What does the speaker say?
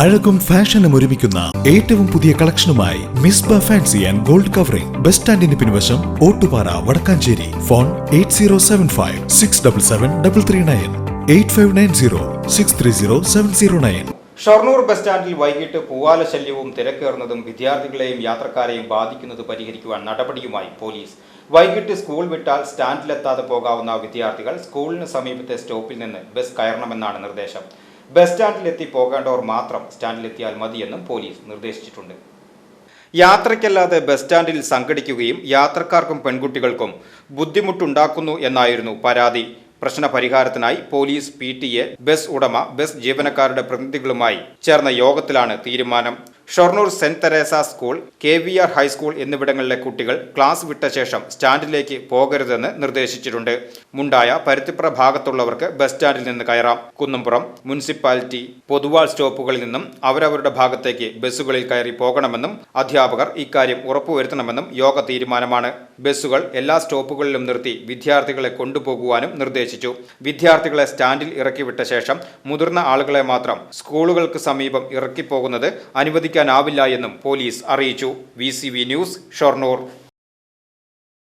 അഴകും ഫാഷനും ഒരുമിക്കുന്ന ഏറ്റവും പുതിയ കളക്ഷനുമായി മിസ് ബ fancy and gold covering. Bus സ്റ്റാൻഡിന് പിൻവശം Ottupara Vadakkanchery. Phone eight zero seven five six double seven double three nine. Eight five nine zero six three zero seven zero nine. Shoranur bus സ്റ്റാൻഡിൽ വൈകിട്ട് പൂവാല ശല്യവും തിരക്കേറുന്നതും വിദ്യാർത്ഥികളെയും യാത്രക്കാരെയും ബാധിക്കുന്നത് പരിഹരിക്കുവാൻ നടപടിയുമായി police. വൈകിട്ട് school വിട്ടാൽ സ്റ്റാൻഡിലെത്താതെ പോകാവുന്ന വിദ്യാർത്ഥികൾ സ്കൂളിന് സമീപത്തെ സ്റ്റോപ്പിൽ നിന്ന് ബസ് കയറണമെന്നാണ് നിർദ്ദേശം. ബസ് സ്റ്റാൻഡിലെത്തി പോകേണ്ടവർ മാത്രം സ്റ്റാൻഡിലെത്തിയാൽ മതിയെന്നും പോലീസ് നിർദ്ദേശിച്ചിട്ടുണ്ട്. യാത്രയ്ക്കല്ലാതെ ബസ് സ്റ്റാൻഡിൽ സംഘടിക്കുകയും യാത്രക്കാർക്കും പെൺകുട്ടികൾക്കും ബുദ്ധിമുട്ടുണ്ടാക്കുന്നു എന്നായിരുന്നു പരാതി. പ്രശ്നപരിഹാരത്തിനായി പോലീസ് പി ബസ് ഉടമ ബസ് ജീവനക്കാരുടെ പ്രതിനിധികളുമായി ചേർന്ന യോഗത്തിലാണ് തീരുമാനം. Shoranur saint Teresa school K V R high school എന്നിവിടങ്ങളിലെ കുട്ടികൾ ക്ലാസ് വിട്ട ശേഷം സ്റ്റാൻഡിലേക്ക് പോകരുതെന്ന് നിർദ്ദേശിച്ചിട്ടുണ്ട്. മുണ്ടായ പരുത്തിപ്പുറ ഭാഗത്തുള്ളവർക്ക് ബസ് സ്റ്റാൻഡിൽ നിന്ന് കയറാം. കുന്നുംപുറം മുനിസിപ്പാലിറ്റി പൊതുവാൾ സ്റ്റോപ്പുകളിൽ നിന്നും അവരവരുടെ ഭാഗത്തേക്ക് ബസ്സുകളിൽ കയറി പോകണമെന്നും അധ്യാപകർ ഇക്കാര്യം ഉറപ്പുവരുത്തണമെന്നും യോഗ തീരുമാനമാണ്. ബസ്സുകൾ എല്ലാ സ്റ്റോപ്പുകളിലും നിർത്തി വിദ്യാർത്ഥികളെ കൊണ്ടുപോകുവാനും നിർദ്ദേശിച്ചു. വിദ്യാർത്ഥികളെ സ്റ്റാൻഡിൽ ഇറക്കിവിട്ട ശേഷം മുതിർന്ന ആളുകളെ മാത്രം സ്കൂളുകൾക്ക് സമീപം ഇറക്കിപ്പോകുന്നത് അനുവദിക്കാനാവില്ല എന്നും പോലീസ് അറിയിച്ചു. V news Shoranur.